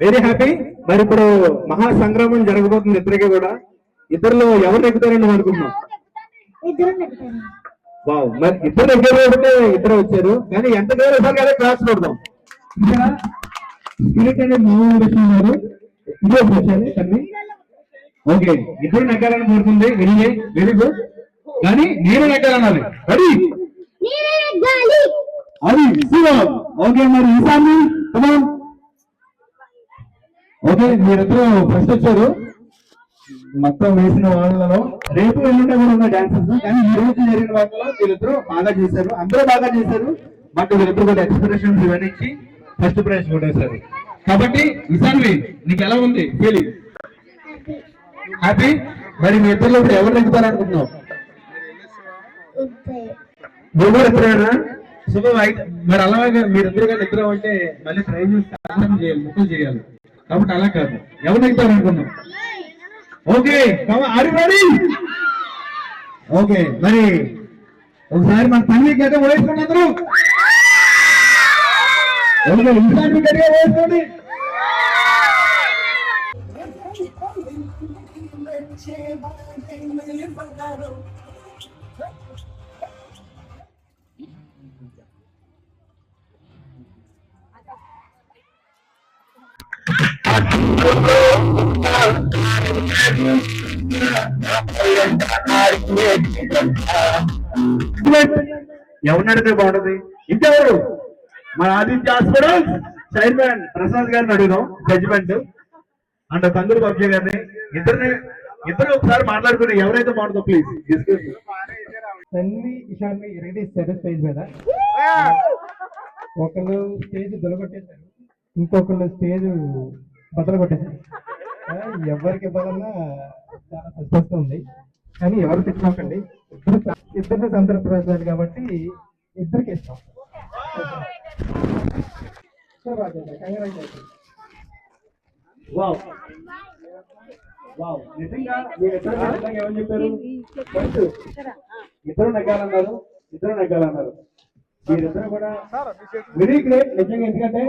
Very happy మరి ఇప్పుడు మహా సంగ్రామం జరగబోతుంది ఇద్దరికి కూడా. ఇద్దరులో ఎవరు ఎక్కుతారని నెక్కుతారు వావ్. మరి ఇద్దరు దగ్గర ఉంటే ఇద్దరు వచ్చారు. కానీ ఎంత దూరం సార్ కదా క్లాస్ ఇక్కడ స్పిరిట్ అనే మామూలు విషయం గారు ఇదే వచ్చారు తన్ని ఓకే. ఇద్దరు నెగ్గాలని కోరుతుంది. వెరీ వెరీ గుడ్ కానీ నేను నెగ్గాలన్నది రెడీ అది ఓకే మరి ఈసారి ఓకే మీరిద్దరు ఫస్ట్ వచ్చారు. మొత్తం వేసిన వాళ్ళలో రేపు ఎల్లుండే కూడా ఉన్న డాన్సర్స్ కానీ ఈ రోజు జరిగిన వాటిలో వీళ్ళిద్దరు బాగా చేశారు. అందరూ బాగా చేశారు. బట్ వీళ్ళిద్దరు కూడా ఎక్స్ప్రెషన్స్ ఇవన్నీ ఫస్ట్ ప్రైజ్ కొట్టేశారు. కాబట్టి ఇసాన్వి నీకు ఎలా ఉంది ఫీలింగ్ హ్యాపీ మరి మీ ఇద్దరు ఇప్పుడు ఎవరు ఇద్దరు. నువ్వు ఎప్పుడైనా? శుభం అయితే మరి అలాగే మీరిద్దరు కానీ ఇద్దరు అంటే మళ్ళీ ట్రై చేసి చేయాలి ముక్కలు చేయాలి. కాబట్టి అలా కాదు ఎవరు నెగ్గుతారు అనుకున్నాం ఓకే రెడీ ఓకే మరి ఒకసారి మన తల్లి గడ్డ వేసుకోండి అందరూ ఓకే ఈసారి గట్టిగా వేసుకోండి ఎవరిని అడిగితే బాగుంటుంది? ఇంకెవరు? మన ఆదిత్య హాస్పిటల్ చైర్మన్ ప్రసాద్ గారిని అడుగుదాం జడ్జిమెంట్ అండ్ కందులు బాబు గారిని. ఇద్దరిని ఇద్దరు ఒకసారి మాట్లాడుకుని ఎవరైతే బాగుంటుందో ప్లీజ్ డిస్కస్ తల్లి ఇషాన్ని ఇరగదీశారు స్టేజ్ మీద. ఒకళ్ళు స్టేజ్ దొలగొట్టేశారు. ఇంకొకళ్ళు స్టేజ్ బద్దలు కొట్టేశారు. ఆ, ఎవరికి ఇవ్వాలన్నా చాలా సస్పెన్స్ ఉంది. కానీ ఎవరు తెచ్చుకోకండి. ఇద్దరు ఇద్దరు సంతృప్తి కాబట్టి ఇద్దరికి ఇస్తాం వావ్ వావ్ నిజంగా ఏమని చెప్పారు ఫస్ట్ ఇద్దరు నెగ్గాలన్నారు ఇద్దరు నెగ్గాలన్నారు. మీరిద్దరు కూడా వెరీ గ్రేట్ నిజంగా ఎందుకంటే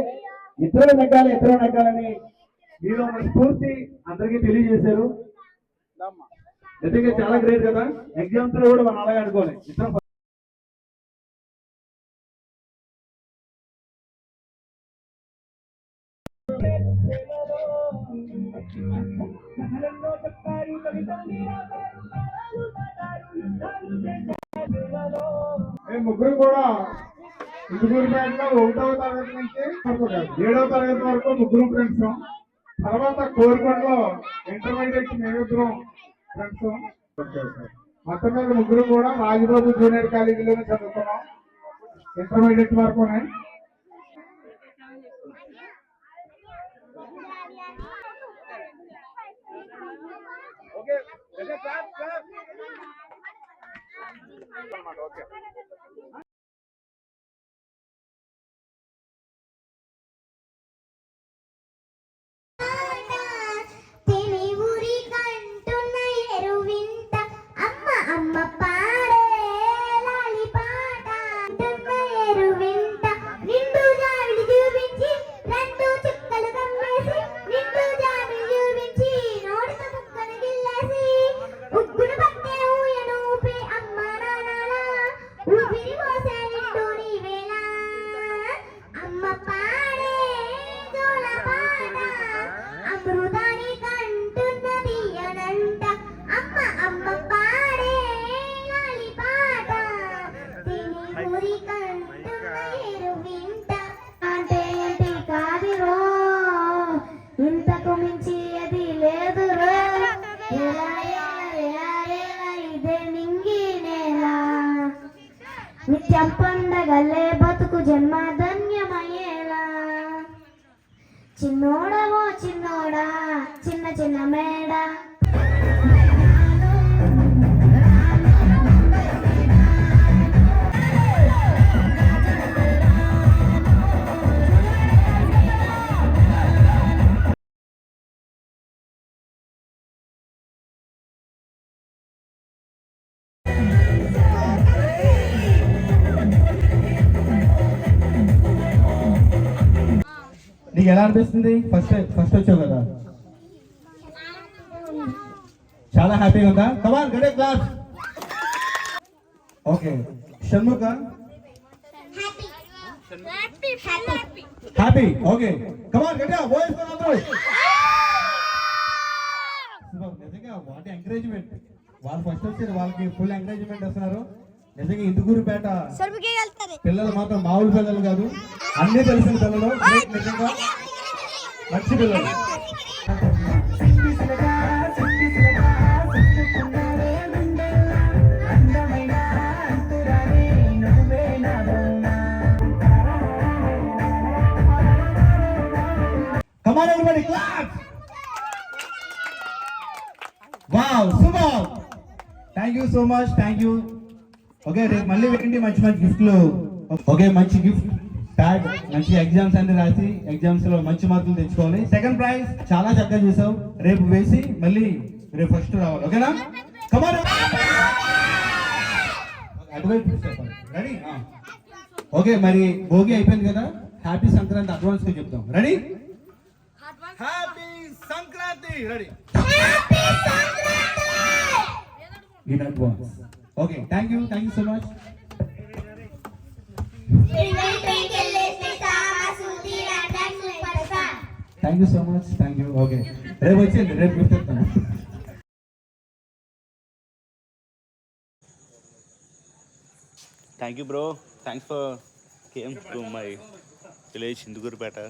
ఇద్దరు నెగ్గాలి ఇద్దరు నెగ్గాలని మీలో ఉన్న స్ఫూర్తి అందరికీ తెలియజేశారు. నిజంగా చాలా గ్రేట్ కదా. ఎగ్జామ్స్లో కూడా మనం అలాగే అనుకోవాలి ఇద్దరు ముగ్గురు కూడా ఇందుకూరుపేటలో ఒకటవ తరగతి నుంచి వరకు ఏడవ తరగతి వరకు ముగ్గురు ఫ్రెండ్స్ తర్వాత కోరుకొండలో ఇంటర్మీడియట్ మేమిద్దరం ఫ్రెండ్స్ మొత్తం మీద ముగ్గురు కూడా రాజబాబు జూనియర్ కాలేజీలోనే చదువుకున్నాం. ఇంటర్మీడియట్ వరకునే. ఓకే నిత్యం బతుకు జన్మ ధన్యమయ్యేలా. చిన్నోడవో చిన్నోడా చిన్న చిన్న మేడ. నీకు ఎలా అనిపిస్తుంది? ఫస్ట్ ఫస్ట్ వచ్చావు కదా. చాలా హ్యాపీగా ఉందా? Come on గడే class okay Shanmukha? Happy okay come on గట్టిగా వాయిస్ అందరూ నిజంగా వాటి ఎంకరేజ్మెంట్ వాళ్ళు ఫస్ట్ వచ్చారు వాళ్ళకి ఫుల్ ఎంకరేజ్మెంట్ వస్తున్నారు నిజంగా ఇందుకూరుపేట పిల్లలు మాత్రం మామూలు పిల్లలు కాదు. అన్ని తెలిసిన పిల్లలు. నిజంగా మంచి పిల్లలు. Come on, everybody, clap! Wow, super! Thank you so much thank you okay రేపు మళ్ళీ వేయండి మంచి మంచి గిఫ్ట్లు? ఓకే మంచి గిఫ్ట్ ప్యాడ్ మంచి ఎగ్జామ్స్ అన్ని రాసి ఎగ్జామ్స్లో మంచి మార్కులు తెచ్చుకోవాలి. Second prize. చాలా చక్కగా చూసావు. రేపు వేసి మళ్ళీ రేపు ఫస్ట్ రావాలి. ఓకేనా? కమాన్ చెప్పాలి రెడీ ఓకే మరి భోగి అయిపోయింది కదా? హ్యాపీ సంక్రాంతి అడ్వాన్స్గా చెప్తాం. Ready happy Sankranti. Ready in advance. Okay, thank you, thank you so much. Thank you so much, thank you. Okay, రేపు వచ్చేయండి రేపు గిఫ్ట్ ఇస్తాను Thank you, bro. Thanks for came to my village, Hindugurpeta.